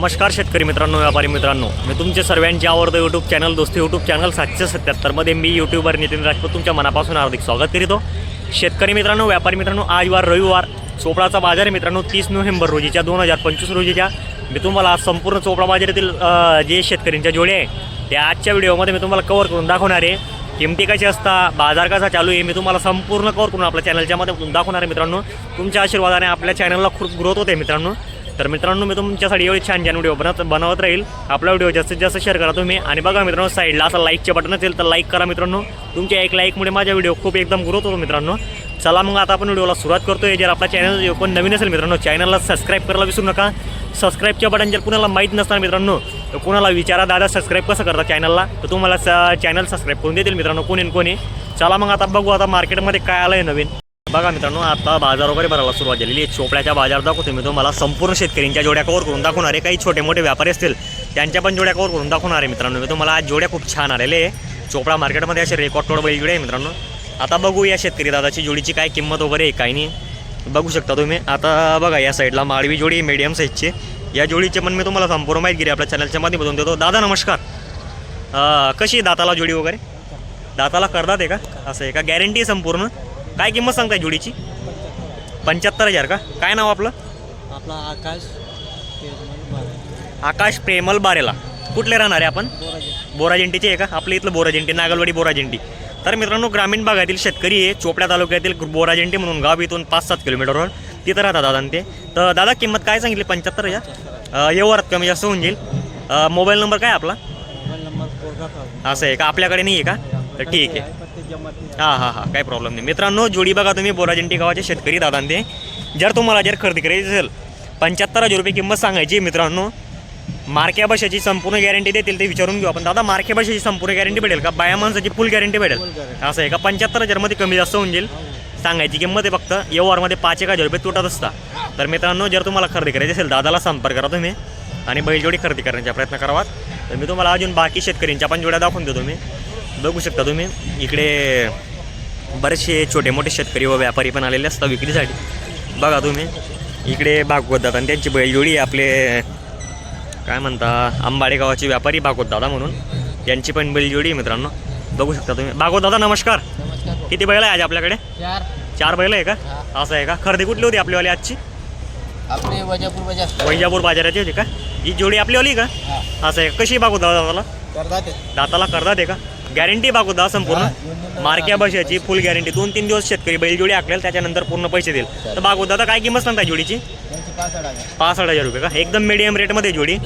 नमस्कार शेतकरी मित्रांनो व्यापारी मित्रांनो. मी तुमचे सर्वांचे आवडतं YouTube channel Dosti YouTube channel सातशे सत्याहत्तरमध्ये मी यूट्यूबर नितीन राजपूत तुमच्या मनापासून हार्दिक स्वागत करीतो. शेतकरी मित्रांनो व्यापारी मित्रांनो आज वार रविवार. चोपडाचा बाजार मित्रांनो तीस नोव्हेंबर रोजीच्या दोन हजार पंचवीस रोजीच्या. मी तुम्हाला संपूर्ण चोपडा बाजारातील जे शेतकऱ्यांच्या जोडे आहे त्या आजच्या व्हिडिओमध्ये मी तुम्हाला कवर करून दाखवणार आहे. किमती कशी असता बाजार कसा चालू आहे मी तुम्हाला संपूर्ण कवर करून आपल्या चॅनलच्या मध्ये दाखवणार आहे मित्रांनो. तुमच्या आशीर्वादाने आपल्या चॅनलला खूप ग्रोथ होते मित्रांनो. तर मित्रांनो मी तुमच्यासाठी एवढी छान छान व्हिडिओ बनत बनवत राहील. आपला व्हिडिओ जास्तीत जास्त शेअर करा तुम्ही. आणि बघा मित्रांनो साईडला असं लाईकचे बटन असेल तर लाईक करा मित्रांनो. तुमच्या एक लाईकमुळे माझा व्हिडिओ खूप एकदम ग्रोथ होतो मित्रांनो. चला मग आता आपण व्हिडिओला सुरुवात करतोय. जर आपला चॅनल कोण नवीन असेल मित्रांनो चॅनलला सबस्क्राईब करायला विसरू नका. सबस्क्राईबच्या बटन जर कुणाला माहीत नसणार मित्रांनो तर कुणाला विचारा दादा सबस्क्राईब कसं करता चॅनलला तर तुम्हाला चॅनल सबस्क्राईब करून देतील मित्रांनो कोणी कोणी. चला मग आता बघू आता मार्केटमध्ये काय आलं आहे नवीन. बघा मित्रांनो आता बाजार वगैरे भरायला सुरुवात झालेली आहे. चोपड्याच्या बाजार दाखवतो मी तुम्हाला संपूर्ण शेतकऱ्यांच्या जोड्या कवर करून दाखवणार आहे. काही छोटे मोठे व्यापारी असतील त्यांच्या पण जोड्या कवर करून दाखवणार आहे मित्रांनो. मी तुम्हाला आज जोड्या खूप छान आलेले आहे. चोपडा मार्केटमध्ये असे रेकॉर्ड तोड बैल आहे मित्रांनो. आता बघू या शेतकरी दादाची जोडीची काय किंमत वगैरे आहे काही नाही. बघू शकता तुम्ही. आता बघा या साईडला माळवी जोडी मीडियम साईजची या जोडीचे पण मी तुम्हाला संपूर्ण माहिती गिरी आपल्या चॅनलच्या माध्यमातून देतो. दादा नमस्कार. कशी आहे दाताला जोडी वगैरे? दाताला करतात आहे का? असं आहे का? गॅरंटी आहे संपूर्ण? काय किंमत सांगताय जोडीची? पंच्याहत्तर हजार का? काय नाव आपलं? आपला आकाश. आकाश प्रेमल बारेला. कुठले राहणार आहे आपण बोराजे. बोराजेंटीचे आहे का? आपल्या इथलं बोराजेंटी नागलवाडी बोराजेंटी तर मित्रांनो ग्रामीण भागातील शेतकरी आहे चोपड्या तालुक्यातील बोराजेंटी म्हणून गाव इथून पाच सात किलोमीटरवर तिथं राहतात दादा आणि ते. तर दादा किंमत काय सांगितली? पंच्याहत्तर हजार? व्यवहारात कमी जास्त होऊन जाईल. मोबाईल नंबर काय आपला? असं आहे का? आपल्याकडे नाही आहे का? तर ठीक आहे. हां हां हां काही प्रॉब्लेम नाही. मित्रांनो जोडी बघा तुम्ही बोराजंटी गावाचे शेतकरी दादा ते जर तुम्हाला जर खरेदी करायची असेल पंच्याहत्तर हजार रुपये किंमत सांगायची मित्रांनो. मार्क्या भाषेची संपूर्ण गॅरंटी देतील ते विचारून घेऊ आपण. दादा मार्क्या भाषेची संपूर्ण गॅरंटी भेटेल का? बाया माणसाची फुल गॅरंटी भेटेल. असं आहे का? पंच्याहत्तर हजारमध्ये कमी जास्त होऊन जाईल. सांगायची किंमत आहे फक्त व्यवहारमध्ये पाच एक हजार रुपये तुटत असता. तर मित्रांनो जर तुम्हाला खरेदी करायची असेल दादाला संपर्क करा तुम्ही आणि बैलजोडी खरेदी करण्याचा प्रयत्न करावा. तर मी तुम्हाला अजून बाकी शेतकऱ्यांच्या पण जोड्या दाखवून देतो मी. बघू शकता तुम्ही. इकडे बरेचसे छोटे मोठे शेतकरी व व्यापारी पण आलेले असतात विक्रीसाठी. बघा तुम्ही. इकडे भागवत दादा आणि त्यांची बैलजोडी आपले काय म्हणता आंबाडे गावाचे व्यापारी भागवत दादा म्हणून. त्यांची पण बैलजोडी आहे मित्रांनो. बघू शकता तुम्ही. भागवत दादा नमस्कार. किती बैल आहे आज आपल्याकडे? चार. चार बैल आहे का. असं आहे का? खरेदी कुठली होती आपलीवाली आजची? आपले वजापूर बाजार. वैजापूर बाजाराची होती का? ही जोडी आपलीवाली का? असं आहे. कशी भागवत दादा दादाला. दाताला करतात आहे का? गॅरंटी दादा संपूर्ण. मार्क्या बशाची फुल गॅरंटी दोन तीन दिवस शेतकरी बैलजोडी आखलेल त्याच्यानंतर पूर्ण पैसे देईल. तर भागवत दादा काय किंमत सांगता जोडीची? पाच हजार. रुपये का? एकदम मिडियम रेटमध्ये जोडी.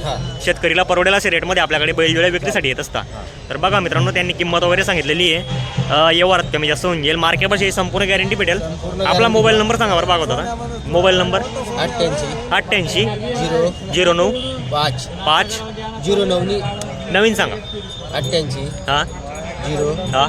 शेतकरीला परवडेल असे रेटमध्ये आपल्याकडे बैलजोड्या विक्रीसाठी येत असतात. तर बघा मित्रांनो त्यांनी किंमत वगैरे सांगितलेली आहे. अं, व्यवहारात कमी जास्त होऊन जाईल. मार्के बस संपूर्ण गॅरंटी भेटेल. आपला. मोबाईल नंबर सांगा बरं भागवत दादा मोबाईल नंबर अठ्ठ्याऐंशी. अठ्ठ्याऐंशी. झिरो. झिरो नऊ. पाच. पाच. झिरो नऊनी नवीन सांगा. अठ्ठ्याऐंशी. हां. झिरो हां.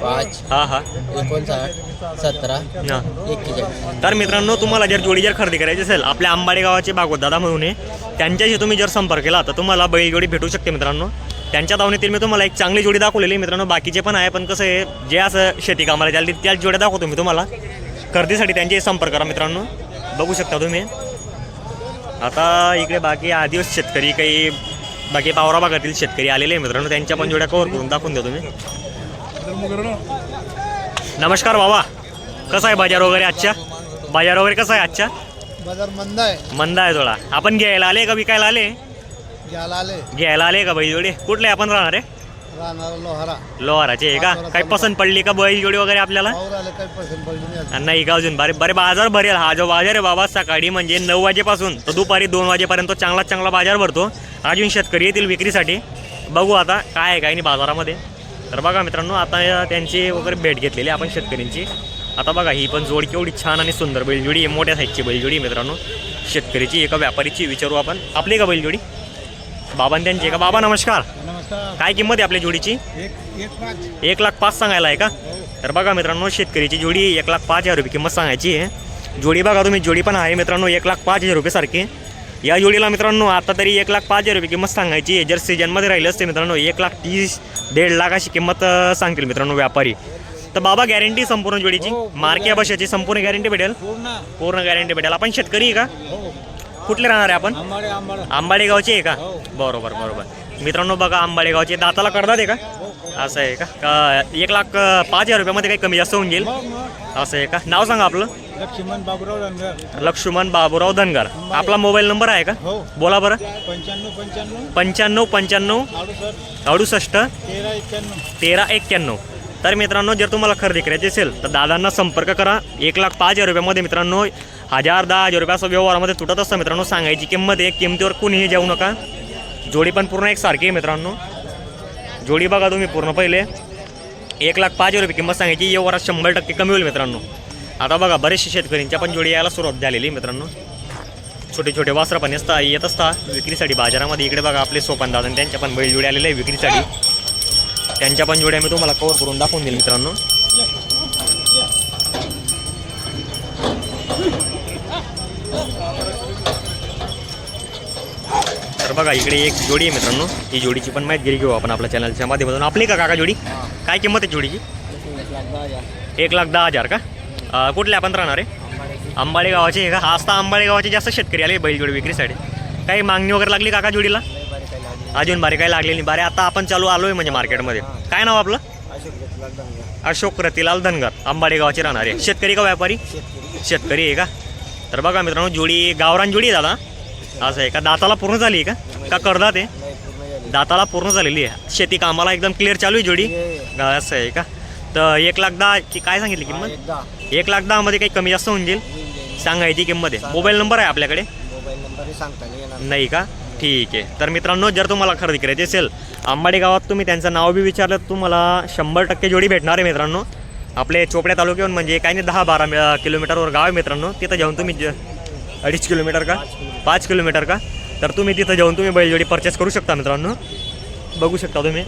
पाच हां हां. एकोणसाठ सतरा हां. एक्केचाळीस. तर मित्रांनो तुम्हाला जर जोडी जर खरेदी करायची असेल आपल्या आंबाडे गावाचे दादा म्हणून त्यांच्याशी तुम्ही जर संपर्क केला तर तुम्हाला बैलजोडी भेटू शकते मित्रांनो. त्यांच्या दावणीतील मी तुम्हाला एक चांगली जोडी दाखवलेली मित्रांनो. बाकीचे पण आहे पण कसं आहे जे असं शेती कामाला त्याला त्याच जोड्या दाखवतो मी तुम्हाला. खरेदीसाठी त्यांचे संपर्क करा मित्रांनो. बघू शकता तुम्ही. आता इकडे बाकी आदिवासी शेतकरी काही बाकी पावरा भागातील शेतकरी आलेले आहे मित्रांनो त्यांच्या पण जोड्या कवर करून दाखवून देतो मी. नमस्कार बाबा कसा आहे बाजार वगैरे आजच्या? बाजार वगैरे कसा आहे आजच्या? बाजार मंद आहे. मंद आहे थोडा. आपण घ्यायला आले का विकायला आले? घ्यायला आले. घ्यायला आले का बैल जोडी? कुठले आपण राहणार आहे? राहणार लोहारा. लोहाराचे आहे का? काही पसंत पडली का बैल जोडी वगैरे आपल्याला? पाऊर आले काही पसंत पडली नाही अजून. नाही का अजून? बरे बरे बाजार भरेल हा. जो बाजार आहे बाबा सकाळी म्हणजे नऊ वाजेपासून तर दुपारी दोन वाजेपर्यंत चांगला चांगला बाजार भरतो. अजून शेतकरी येतील विक्रीसाठी. बघू आता काय आहे काय नाही बाजारामध्ये. तर बघा मित्रांनो आता त्यांची वगैरे भेट घेतलेली आहे आपण शेतकऱ्यांची. आता बघा ही पण जोड केवढी छान आणि सुंदर बैलजोडी आहे. मोठ्या साईजची बैलजोडी आहे मित्रांनो. शेतकरीची एका व्यापारीची विचारू आपण. आपली का बैलजोडी? बाबां त्यांची का? बाबा नमस्कार. नमस्कार. काय किंमत आहे आपल्या जोडीची? एक एक पाच एक लाख पाच सांगायला आहे का? तर बघा मित्रांनो शेतकरीची जोडी एक लाख पाच हजार रुपये किंमत सांगायची आहे. जोडी बघा तुम्ही जोडी पण आहे मित्रांनो एक लाख पाच हजार रुपये सारखी. या जोडीला मित्रांनो आता तरी एक लाख पाच हजार रुपये किंमत सांगायची आहे. जर सीजनमध्ये राहिलं असते मित्रांनो एक लाख तीस दीड लाख अशी किंमत सांगतील मित्रांनो व्यापारी. तर बाबा गॅरंटी संपूर्ण जोडीची? मार्के बशाची संपूर्ण गॅरंटी भेटेल? पूर्ण. गॅरंटी भेटेल. आपण शेतकरी आहे का? हो. कुठले राहणार आहे आपण? आंबाडे गावचे आहे का? हो. बरोबर बरोबर. मित्रांनो बघा आंबाडे गावचे. दाताला करतात आहे का? असं आहे का? का एक लाख पाच हजार रुपयामध्ये काही कमी जास्त होऊन जाईल असं आहे का? नाव सांगा आपलं. लक्ष्मण बाबुराव रंगर लक्ष्मण बाबूराव धनगर. आपला मोबाईल नंबर आहे का? हो. बोला बरं. पंच्याण्णव पंच्याण्णव. पंच्याण्णव पंच्याण्णव. अडुसष्ट. अडुसष्ट. तेरा एक्क्याण्णव. तेरा एक्क्याण्णव. तर मित्रांनो जर तुम्हाला खरेदी करायची असेल तर दादांना संपर्क करा. एक लाख पाच हजार रुपयामध्ये मित्रांनो हजार दहा हजार रुपये असं व्यवहारामध्ये तुटत असतं मित्रांनो सांगायची किंमत आहे. किमतीवर कुणीही जाऊ नका. जोडी पण पूर्ण एक सारखी आहे मित्रांनो. जोडी बघा तुम्ही पूर्ण पहिले. एक लाख पाच हजार रुपये किंमत सांगायची व्यवहारात शंभर टक्के कमी होईल मित्रांनो. आता बघा बरेचसे शेतकऱ्यांच्या पण जोडी यायला सुरुवात झालेली आहे मित्रांनो. छोटे छोटे वासरा पण असता येत असता विक्रीसाठी बाजारामध्ये इकडे बघा आपले सोपान दादा त्यांच्या पण बैल जोडी आलेले आहे विक्रीसाठी. त्यांच्या पण जोड्या मी तुम्हाला कवर करून दाखवून देईल मित्रांनो. तर बघा इकडे एक जोडी आहे मित्रांनो. ही जोडीची पण माहिती घेऊ आपण आपल्या चॅनलच्या माध्यमातून. आपली का काका जोडी? काय किंमत आहे जोडीची? एक लाख दहा हजार का? कुठले आपण राहणार आहे? आंबाडे गावाचे का? आस्ता असता गावाचे जास्त शेतकरी आले बैलजोडी विक्रीसाठी. काही मागणी वगैरे लागली काका जोडीला? अजून बारी काही लागलेली नाही. बारे आता आपण चालू आलोय म्हणजे मार्केटमध्ये. काय नाव आपलं? अशोक रतिलाल धनगर. आंबाडे गावाचे राहणार आहे. शेतकरी का व्यापारी? शेतकरी आहे का? तर बघा मित्रांनो जोडी गावरान जोडी दादा. असं आहे का? दाताला पूर्ण झाली आहे का? का करदात आहे? दाताला पूर्ण झालेली आहे. शेती कामाला एकदम क्लिअर चालू आहे जोडी. असं आहे का? तर एक लाख दहा की काय सांगितली किंमत? एक लाख दहामध्ये काही कमी जास्त होऊन जाईल? सांगायची किंमत आहे. मोबाईल नंबर आहे आपल्याकडे? नाही का? ठीक आहे. तर मित्रांनो जर तुम्हाला खरेदी करायची असेल आंबाडे गावात तुम्ही त्यांचं नाव बी विचारलं तर तुम्हाला शंभर टक्के जोडी भेटणार आहे मित्रांनो. आपले चोपड्या तालुक्याहून म्हणजे काही नाही दहा बारा किलोमीटरवर गाव आहे मित्रांनो. तिथं जाऊन तुम्ही ज- अडीच किलोमीटर का? पाच किलोमीटर का? तर तुम्ही तिथं जाऊन तुम्ही बैलजोडी परचेस करू शकता मित्रांनो. बघू शकता तुम्ही.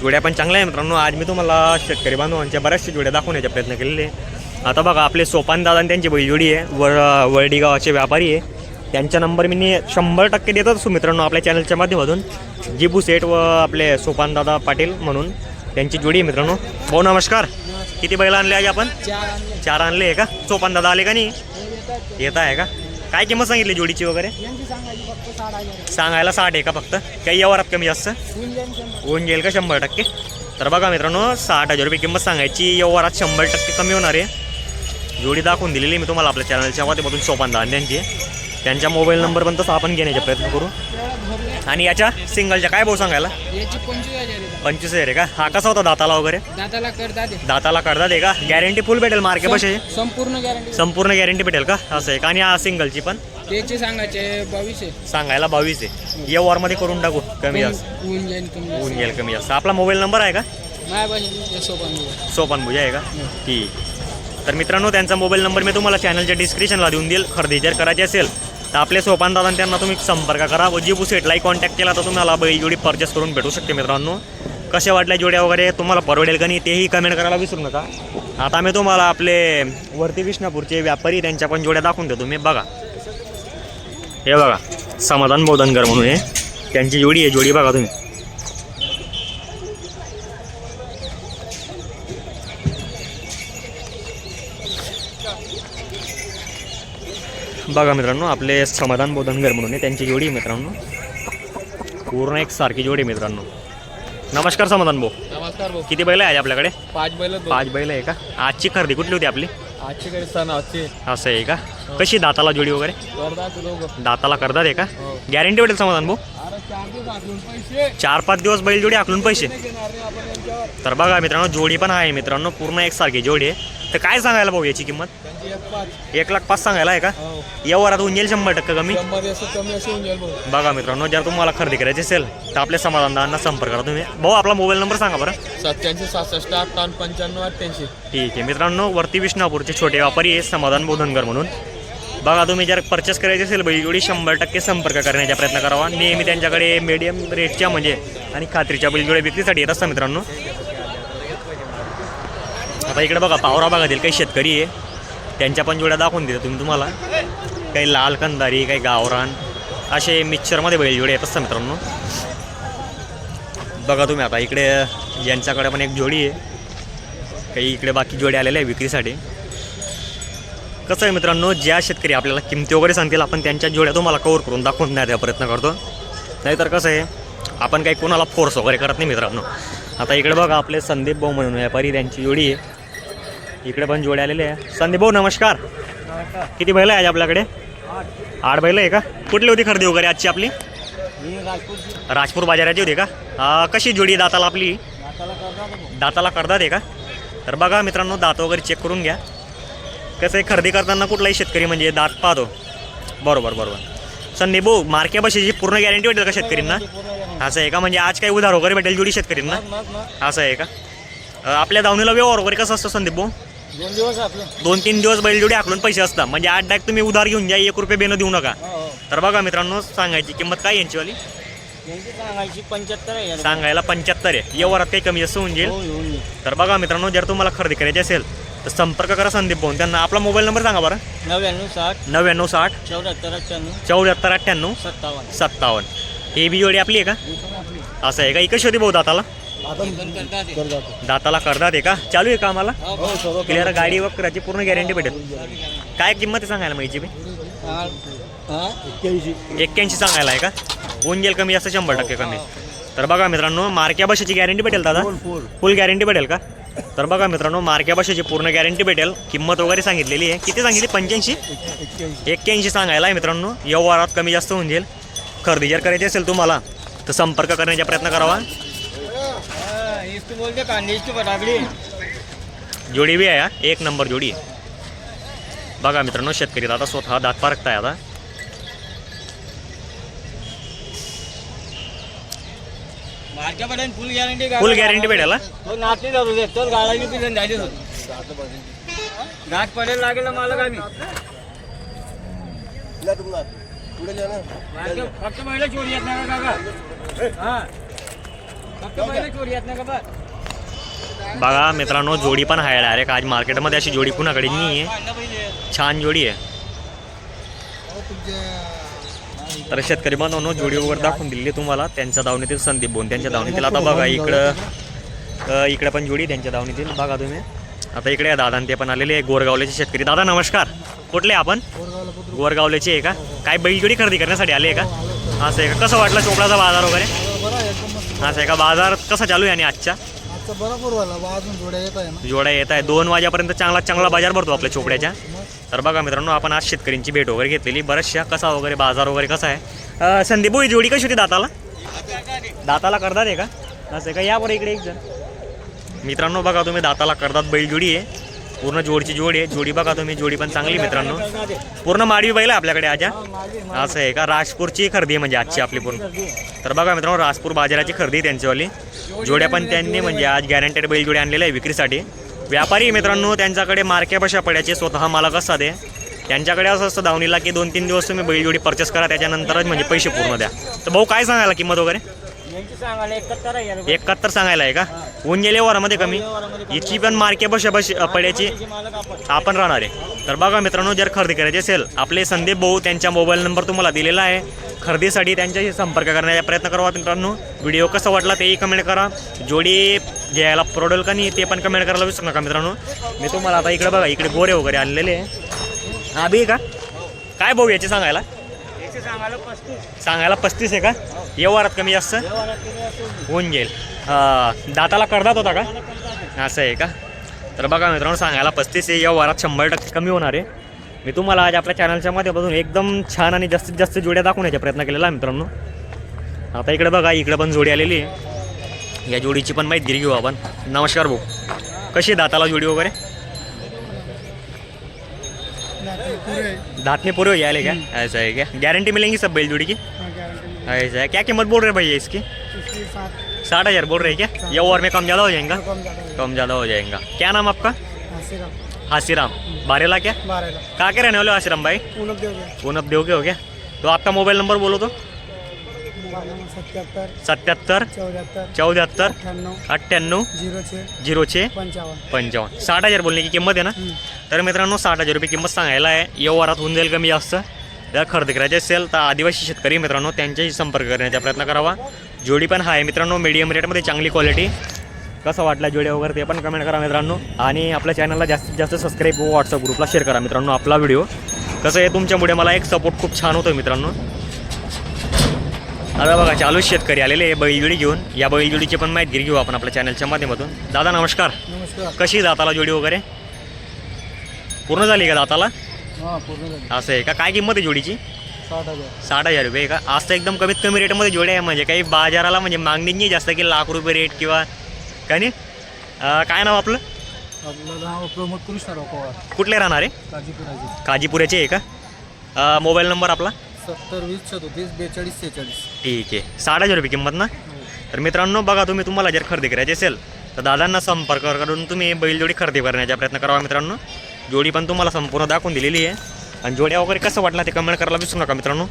जोड्या पण चांगल्या आहे मित्रांनो. आज मी तुम्हाला शेतकरी बांधवांच्या बऱ्याचशा जोड्या दाखवण्याचा प्रयत्न केलेले आता बघा आपले सोपान दादा आणि त्यांची बैलजोडी आहे. वर वर्डी गावाचे व्यापारी आहे. त्यांचा नंबर मी शंभर टक्के देतो असतो मित्रांनो आपल्या चॅनलच्या माध्यमातून. जिबू सेठ व आपले सोपान दादा पाटील म्हणून त्यांची जोडी आहे मित्रांनो. भाऊ नमस्कार. किती बैल आणले आज आपण? चार आणले आहे का? सोपान दादा आले का नाही? येत आहे का? काय किंमत सांगितली जोडीची वगैरे? सांगायला साठ आहे का फक्त? काही व्यवहारात कमी जास्त? होऊन जाईल का शंभर टक्के? तर बघा मित्रांनो साठ हजार रुपये किंमत सांगायची. व्यवहारात शंभर टक्के कमी होणार आहे. जोडी दाखवून दिलेली मी तुम्हाला आपल्या चॅनलच्या माध्यमातून सोपान दान त्यांची त्यांचा मोबाईल नंबर पण तसा आपण घेण्याचा प्रयत्न करू. आणि याच्या सिंगलच्या काय भाऊ सांगायला? याची पंचवीस हजार आहे. पंचवीस हजार आहे का? हा कसा होता दाताला वगैरे? दाताला करतात आहे. दाताला करतात आहे का? गॅरंटी फुल भेटेल मार्के कसे संपूर्ण गॅरंटी संपूर्ण गॅरंटी भेटेल का? असं आहे का? आणि हा सिंगलची पण? त्याचे सांगायचे बावीस आहे. सांगायला बावीस आहे. व्यवहारमध्ये करून टाकू. कमी जास्त. होऊन जाईल कमी होऊन गेल कमी जास्त. आपला मोबाईल नंबर आहे का? माय पाहिजे सोपा सोपान भुजा आहे का? ठीक तर मित्रांनो त्यांचा मोबाईल नंबर मी तुम्हाला चॅनलच्या डिस्क्रिप्शनला देऊन देईल. खरेदी जर करायची असेल तर आपले सोपान दादा त्यांना तुम्ही संपर्क करा. व जिबू सेटलाही कॉन्टॅक्ट केला तर तुम्हाला बैल जोडी परचेस करून भेटू शकते मित्रांनो. कशा वाटल्या जोड्या वगैरे तुम्हाला परवडेल का नाही तेही कमेंट करायला विसरू नका. आता मी तुम्हाला आपले वरती विष्णापूरचे व्यापारी त्यांच्या पण जोड्या दाखवून देतो. मी बघा. हे बघा समाधान बोधनकर म्हणून हे. त्यांची जोडी आहे जोडी बघा तुम्ही. बघा मित्रांनो आपले समाधान बोधनगर म्हणून आहे त्यांची जोडी आहे मित्रांनो. पूर्ण एक सारखी जोडी आहे मित्रांनो. नमस्कार समाधान भाऊ. नमस्कार भाऊ. किती बैल आहे आपल्याकडे? पाच बैल पाच बैल आहे का? आजची खरेदी कुठली होती आपली? आजची कडे सण आजचे. असं आहे का? कशी दाताला जोडी वगैरे? दाताला करतात आहे का? हो. गॅरंटी भेटेल समाधान भाऊ? चार पाच दिवस बैल जोडी आखलून पैसे. तर बघा मित्रांनो जोडी पण आहे मित्रांनो पूर्ण एक सारखी जोडी आहे. तर काय सांगायला भाऊ याची किंमत? एक लाख पाच सांगायला आहे का? हो. व्यवहारात होऊन जाईल शंभर टक्के कमी? बघा. मित्रांनो जर तुम्हाला खरेदी करायची असेल तर आपल्या समाधानदारांना संपर्क करा तुम्ही. भाऊ आपला मोबाईल नंबर सांगा बरं. सत्याऐंशी सहासष्ट अठ्ठावन्न पंच्याण्णव अठ्ठ्याऐंशी. ठीक आहे मित्रांनो वरती विष्णापूरचे छोटे व्यापारी आहे समाधान बोधनकर म्हणून. बघा तुम्ही जर परचेस करायची असेल बैलजोडी शंभर टक्के संपर्क करण्याचा प्रयत्न करावा. नेहमी त्यांच्याकडे मीडियम रेटच्या म्हणजे आणि खात्रीच्या बैलजोड्या विक्रीसाठी येत असतात मित्रांनो. आता इकडे बघा पावरा भागातील काही शेतकरी आहे. त्यांच्या पण जोड्या दाखवून देतो तुम्ही तुम्हाला. काही लाल कंदारी काही गावरान असे मिक्सरमध्ये बैलजोडे येत असतात मित्रांनो. बघा तुम्ही आता इकडे यांच्याकडे पण एक जोडी आहे. काही इकडे बाकी जोडी आलेल्या आहे विक्रीसाठी. कसं आहे मित्रांनो ज्या शेतकरी आपल्याला किमती वगैरे सांगतील आपण त्यांच्या जोड्या तुम्हाला कवर करून दाखवून द्या प्रयत्न करतो. नाहीतर कसं आहे आपण काही कोणाला फोर्स वगैरे करत नाही मित्रांनो. आता इकडे बघा आपले संदीप भाऊ म्हणून व्यापारी त्यांची जोडी आहे. इकडे पण जोडी आलेली आहे. संदीप भाऊ नमस्कार. किती बैल आहे आज आपल्याकडे? आठ. बैल आहे का? कुठली होती खरेदी वगैरे आजची आपली? राजपूर बाजाराची होती का? कशी जोडी दाताला आपली? दाताला करतात आहे का? तर बघा मित्रांनो दात वगैरे चेक करून घ्या. कसं आहे खरेदी करताना कुठलाही शेतकरी म्हणजे दात पाहतो. बरोबर बरोबर. संदीप भाऊ मार्के बशीची पूर्ण गॅरंटी भेटेल का शेतकऱ्यांना असं आहे का? म्हणजे आज काही उधार वगैरे भेटेल जोडी शेतकऱ्यांना असं आहे का? आपल्या दावणीला व्यवहार वगैरे कसं असतं संदीप भाऊ? दोन दिवस आपले. दोन तीन दिवस बैलजोडी आखलून पैसे असतात. म्हणजे आठ डायरेक्ट तुम्ही उधार घेऊन घ्या एक रुपये बेनं देऊ नका. तर बघा मित्रांनो सांगायची किंमत काय यांचीवाली? यांची सांगायची पंच्याहत्तर आहे. सांगायला पंच्याहत्तर आहे. व्यवहारात काही कमी जास्त होऊन जाईल. हो, येऊन ये. तर बघा मित्रांनो जर तुम्हाला खरेदी करायची असेल तर संपर्क करा संदीप भाऊन त्यांना आपला मोबाईल नंबर सांगा बरं. नव्याण्णव साठ नव्याण्णव साठ चौऱ्याहत्तर अठ्ठ्याण्णव चौऱ्याहत्तर अठ्ठ्याण्णव सत्तावन्न. सत्तावन्न. ही बी जोडी आपली आहे का? असं आहे का? एकच होती भाऊ दाताला? दाताला करतात आहे का? चालू आहे का आम्हाला क्लिअर गाडी वगैरेची पूर्ण गॅरंटी भेटेल. काय किंमत आहे सांगायला याची बी? एक्क्याऐंशी. सांगायला आहे का? होऊन गेल कमी जास्त शंभर टक्के कमी. तर बघा मित्रांनो मार्क्या बशाची गॅरंटी भेटेल दादा. फुल गॅरंटी भेटेल का? तर बघा मित्रांनो मार्क्या बशाची पूर्ण गॅरंटी भेटेल. किंमत वगैरे सांगितलेली आहे. किती सांगितली? पंच्याऐंशी? एक्क्याऐंशी सांगायला आहे मित्रांनो. व्यवहारात कमी जास्त होऊन जाईल. खरेदी जर करायची असेल तुम्हाला तर संपर्क करण्याचा प्रयत्न करावा. बोलते कांद्याची फटाकडी जोडी बी आहे हा. एक नंबर जोडी आहे. बघा मित्रांनो शेतकरी आता स्वतः दात पारखताय आता. फुल गॅरंटी फुल गॅरंटी भेटेल हा? तो नाते धरू दे तर गाळाची पिजन जायचे घाट पडेल लागेल ना आम्ही. फक्त महिला चोरी येत नाही का काका? हा. फक्त महिला चोरी येत नाही का बस? बघा मित्रांनो जोडी पण आहे डायरेक्ट आज मार्केटमध्ये अशी जोडी कुणाकडे नाही आहे. छान जोडी आहे. तर शेतकरी बांधवांनो जोडी वगैरे दाखवून दिली तुम्हाला. त्यांच्या धावणीतील संदीप बोन त्यांच्या धावणीतील आता बघा इकडं इकडं पण जोडी त्यांच्या धावणीतील बघा तुम्ही. आता इकडे दादा ते पण आलेले आहे. गोरगावल्याचे शेतकरी. दादा नमस्कार. कुठले आपण? गोरगावल्याचे आहे का? काय बैलजोडी खरेदी करण्यासाठी आले आहे का? असं आहे का? कसं वाटलं चोपडाचा बाजार वगैरे? असं आहे का? बाजार कसा चालू आहे आणि आजच्या आजचा बरोबर वाला बा अजून जोड्या येत आहे ना. जोड्या येत आहे. दोन वाजेपर्यंत चांगला चांगला बाजार भरतो आपल्या चोपड्याच्या. तर बघा मित्रांनो आपण आज शेतकऱ्यांची भेट वगैरे घेतलेली. बऱ्याचशा कसा वगैरे बाजार वगैरे कसा आहे. संदीप भाऊ जोडी कशी होती दाताला? दाताला करतात आहे का? असं आहे का? या बरं इकडे एक जण. मित्रांनो बघा तुम्ही दाताला करतात बैल जोडी आहे. पूर्ण जोडची जोडी आहे. जोडी बघा तुम्ही. जोडी पण चांगली मित्रांनो. पूर्ण माडवी बैल आहे आपल्याकडे आजा. असं आहे का? राजपूरची खरेदी आहे म्हणजे आजची आपली पूर्ण. तर बघा मित्रांनो राजपूर बाजाराची खरेदी आहे त्यांच्यावाली जोड्या पण त्यांनी म्हणजे आज गॅरंटेड बैल जोड्या आणलेल्या आहे विक्रीसाठी. व्यापारी मित्रांनो त्यांच्याकडे मार्केबशा पड्याचे स्वतः मालक असतात त्यांच्याकडे असं असतं दावणीला की दोन तीन दिवस तुम्ही बैलजोडी परचेस करा त्याच्यानंतरच म्हणजे पैसे पूर्ण द्या. तर भाऊ काय सांगायला किंमत वगैरे? यांची सांगायला एकाहत्तर आहे यार. एकाहत्तर सांगायला आहे का? ऊन गेले वरामध्ये कमी. याची पण मार्के बशा बश पड्याची याचे मालक आपण. आपण राहणार आहे. तर बघा मित्रांनो जर खरेदी करायची असेल आपले संदीप भाऊ त्यांचा मोबाईल नंबर तुम्हाला दिलेला आहे. खरेदीसाठी त्यांच्याशी संपर्क करण्याचा प्रयत्न करा मित्रांनो. व्हिडिओ कसा वाटला तेही कमेंट करा. जोडी घ्यायला प्रोडल का नाही ते पण कमेंट करायला विसरू नका मित्रांनो. मी तुम्हाला आता इकडे बघा इकडे गोरे वगैरे आलेले आहे. हा बी का? काय भाऊ याचे सांगायला? सांगायला पस्तीस आहे का? व्यवहारात कमी जास्त? होऊन जाईल. हा, दाताला करदात होता का? असं आहे का? तर बघा मित्रांनो सांगायला पस्तीस आहे व्यवहारात शंभर टक्के कमी होणार आहे. मी तुम्हाला आज आपल्या चॅनलच्या माध्यमातून एकदम छान आणि जास्तीत जास्त जोड्या दाखवण्याचा प्रयत्न केलेला आहे मित्रांनो. आता इकडे बघा इकडे पण जोडी आलेली आहे. या जोडीची पण माहिती घेऊ आपण. नमस्कार भाऊ. कशी दाताला जोडी वगैरे? दांत में पूरे हो जाए क्या ऐसा है क्या? गारंटी मिलेंगी सब बैल जुड़ी की? ऐसा है। क्या कीमत बोल रहे भैया इसकी? साठ हज़ार बोल रहे हैं क्या? या और में कम ज़्यादा हो जाएगा? कम ज़्यादा हो जाएगा। क्या नाम आपका? हासीराम बारेला क्या? कहाँ के रहने वाले हो हासीराम भाई? पूनब देव के हो गया। तो आपका मोबाइल नंबर बोलो तो। सत्याहत्तर चौऱ्याहत्तर चौद्याहत्तर अठ्ठ्याण्णव अठ्ठ्याण्णव झिरो छे झिरो छे पंचावन्न. साठ हजार बोलने की किंमत आहे ना? तर मित्रांनो साठ हजार रुपये किंमत सांगायला आहे. व्यवहारात होऊन जाईल कमी जास्त. जर खरेदी करायची असेल तर आदिवासी शेतकरी मित्रांनो त्यांच्याशी संपर्क करण्याचा प्रयत्न करावा. जोडी पण आहे मित्रांनो मीडियम रेटमध्ये चांगली क्वालिटी कसं वाटला जोड्या वगैरे ते पण कमेंट करा मित्रांनो. आणि आपल्या चॅनलला जास्तीत जास्त सबस्क्राईब व व्हॉट्सअप ग्रुपला शेअर करा मित्रांनो आपला व्हिडिओ कसं आहे तुमच्यामुळे मला एक सपोर्ट खूप छान होतो मित्रांनो. आता बघा चालू शेतकरी आलेले आहे. बैलजोडी घेऊन. या बैलजोडीची पण माहिती घेऊ आपण आपल्या चॅनलच्या माध्यमातून. दादा नमस्कार. नमस्कार. कशी दाताला जोडी वगैरे? पूर्ण झाली का दाताला? हां असं आहे का? काय किंमत आहे जोडीची? साठ हजार. रुपये का? आज तर एकदम कमीत कमी रेटमध्ये जोड्या आहे. म्हणजे काही बाजाराला म्हणजे मागणी नाही जास्त की लाख रुपये रेट किंवा काय नाही? काय नाव आपलं? कुठले राहणार आहे? काजीपुऱ्याचे आहे का? मोबाईल नंबर आपला? सत्तर वीस सदोतीस बेचाळीस सेहेचाळीस. ठीक आहे. साठ हजार रुपये किंमत ना? तर मित्रांनो बघा तुम्ही तुम्हाला जर खरेदी करायची असेल तर दादांना संपर्क करून तुम्ही बैलजोडी खरेदी करण्याचा प्रयत्न करावा मित्रांनो. जोडी पण तुम्हाला संपूर्ण दाखवून दिलेली आहे. आणि जोड्या वगैरे कसं वाटला ते कमेंट करायला विसरू नका मित्रांनो.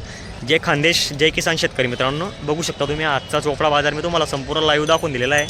जय खानदेश जय किसान शेतकरी मित्रांनो बघू शकता तुम्ही आजचा चोपडा बाजार मी तुम्हाला संपूर्ण लाईव्ह दाखवून दिलेला आहे.